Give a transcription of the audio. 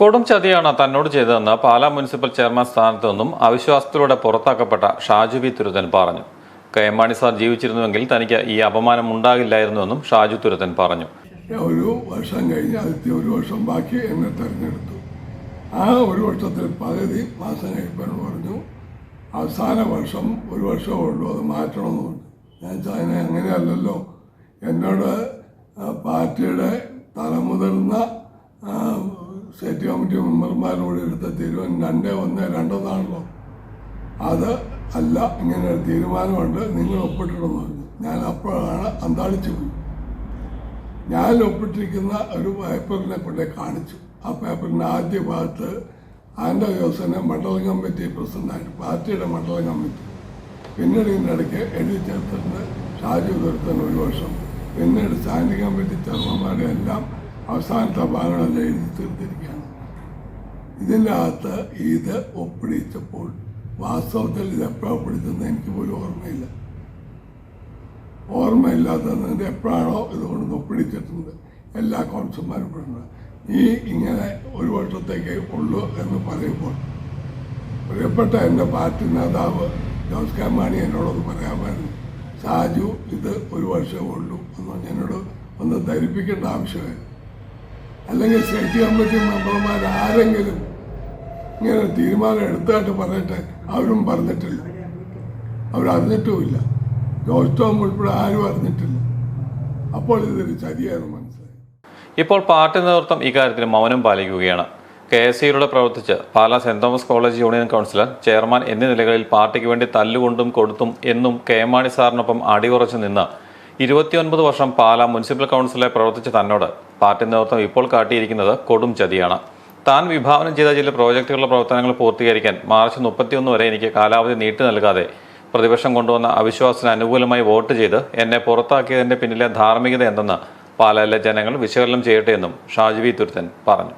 കൊടും ചതിയാണ് തന്നോട് ചെയ്തതെന്ന് പാലാ മുനിസിപ്പൽ ചെയർമാൻ സ്ഥാനത്ത് നിന്നും അവിശ്വാസത്തിലൂടെ പുറത്താക്കപ്പെട്ട ഷാജു വി തുരുതൻ പറഞ്ഞു. കെ എം മാണി സാർ ജീവിച്ചിരുന്നുവെങ്കിൽ തനിക്ക് ഈ അപമാനം ഉണ്ടാകില്ലായിരുന്നുവെന്നും ഷാജു തുരുതൻ പറഞ്ഞു. ഒരു വർഷം കഴിഞ്ഞ് ആദ്യത്തെ ഒരു വർഷം ബാക്കി എന്നെ തെരഞ്ഞെടുത്തു. ആ ഒരു വർഷത്തിൽ പകുതി മാസം കഴിപ്പാൻ പറഞ്ഞു. അവസാന വർഷം ഒരു വർഷമേ ഉള്ളൂ അത് മാറ്റണമെന്ന് പറഞ്ഞു. ഞാൻ ചൈന അങ്ങനെയല്ലല്ലോ. എന്നോട് പാർട്ടിയുടെ തലമുതിർന്ന സ്റ്റേറ്റ് കമ്മിറ്റി മെമ്പർമാരോട് എടുത്ത തീരുമാനം രണ്ടേ ഒന്ന് രണ്ടെന്നാണല്ലോ അത് അല്ല ഇങ്ങനെ ഒരു തീരുമാനമുണ്ട്. നിങ്ങൾ ഒപ്പിട്ടിടുന്നു ഞാൻ അപ്പോഴാണ് അന്താളിച്ചു പോയി. ഞാൻ ഒപ്പിട്ടിരിക്കുന്ന ഒരു പേപ്പറിനെ കൊണ്ട് കാണിച്ചു. ആ പേപ്പറിന്റെ ആദ്യ ഭാഗത്ത് ആൻഡോ ജോസനെ മണ്ഡലം കമ്മിറ്റി പ്രസിഡന്റായിട്ട് പാർട്ടിയുടെ മണ്ഡലം കമ്മിറ്റി. പിന്നീട് ഇതിന്റെ ഇടയ്ക്ക് എഴുതി ചേർത്തിട്ടുണ്ട് ഷാജു ദുരത്തൻ ഒരു വർഷം. പിന്നീട് സ്റ്റാൻഡിംഗ് കമ്മിറ്റി ചെയർമാന്മാരെ എല്ലാം അവസാനത്തെ ഭാഗങ്ങളെല്ലാം എഴുതി തീർത്തിരിക്കുകയാണ് ഇതിന്റെ അകത്ത് ഇത് ഒപ്പിടിച്ചപ്പോൾ വാസ്തവത്തിൽ ഇത് എപ്പോഴാണ് ഒപ്പിടിച്ചതെന്ന് എനിക്ക് പോലും ഓർമ്മയില്ല. ഓർമ്മയില്ലാത്തതിന്റെ എപ്പോഴാണോ ഇതുകൊണ്ട് ഒപ്പിടിച്ചിട്ടുണ്ട്. എല്ലാ കോൺസന്മാരും പെടുന്നത് നീ ഇങ്ങനെ ഒരു വർഷത്തേക്ക് ഉള്ളൂ എന്ന് പറയുമ്പോൾ പ്രിയപ്പെട്ട എന്റെ പാർട്ടി നേതാവ് ജോസ് കെ മാണി എന്നോടൊന്ന് പറയാമായിരുന്നു. സാജു ഇത് ഒരു വർഷമേ ഉള്ളൂ എന്ന് എന്നോട് ഒന്ന് ധരിപ്പിക്കേണ്ട ആവശ്യമായിരുന്നു അല്ലെങ്കിൽ സ്റ്റേറ്റ് കമ്മിറ്റി മെമ്പർമാർ ആരെങ്കിലും ഇങ്ങനെ തീരുമാനം എടുത്തായിട്ട് പറയട്ടെ അവരും പറഞ്ഞിട്ടില്ല. അവരറിഞ്ഞിട്ടുമില്ല. ജോസ് ടോം ഉൾപ്പെടെ ആരും അറിഞ്ഞിട്ടില്ല. അപ്പോൾ ഇതൊരു ചതിയാണ് മനസ്സിലായി. ഇപ്പോൾ പാർട്ടി നേതൃത്വം ഇക്കാര്യത്തിൽ മൗനം പാലിക്കുകയാണ്. കെ എസ് സിയിലൂടെ പ്രവർത്തിച്ച് Pala saint Thomas college union councillor chairman എന്നീ നിലകളിൽ പാർട്ടിക്ക് വേണ്ടി തല്ലുകൊണ്ടും കൊടുത്തും എന്നും കെ മാണി സാറിനൊപ്പം അടിയുറച്ചു നിന്ന് ഇരുപത്തിയൊൻപത് വർഷം പാലാ മുനിസിപ്പൽ കൗൺസിലെ പ്രവർത്തിച്ച തന്നോട് പാർട്ടി നേതൃത്വം ഇപ്പോൾ കാട്ടിയിരിക്കുന്നത് കൊടും ചതിയാണ്. താൻ വിഭാവനം ചെയ്ത ചില പ്രോജക്റ്റുകളുടെ പ്രവർത്തനങ്ങൾ പൂർത്തീകരിക്കാൻ മാർച്ച് മുപ്പത്തിയൊന്ന് വരെ എനിക്ക് കാലാവധി നീട്ടി നൽകാതെ പ്രതിപക്ഷം കൊണ്ടുവന്ന അവിശ്വാസത്തിന് അനുകൂലമായി വോട്ട് ചെയ്ത് എന്നെ പുറത്താക്കിയതിന്റെ പിന്നിലെ ധാർമ്മികത എന്തെന്ന് പാലയിലെ ജനങ്ങൾ വിശകലനം ചെയ്യട്ടെ എന്നും ഷാജി വി തുരുത്തൻ പറഞ്ഞു.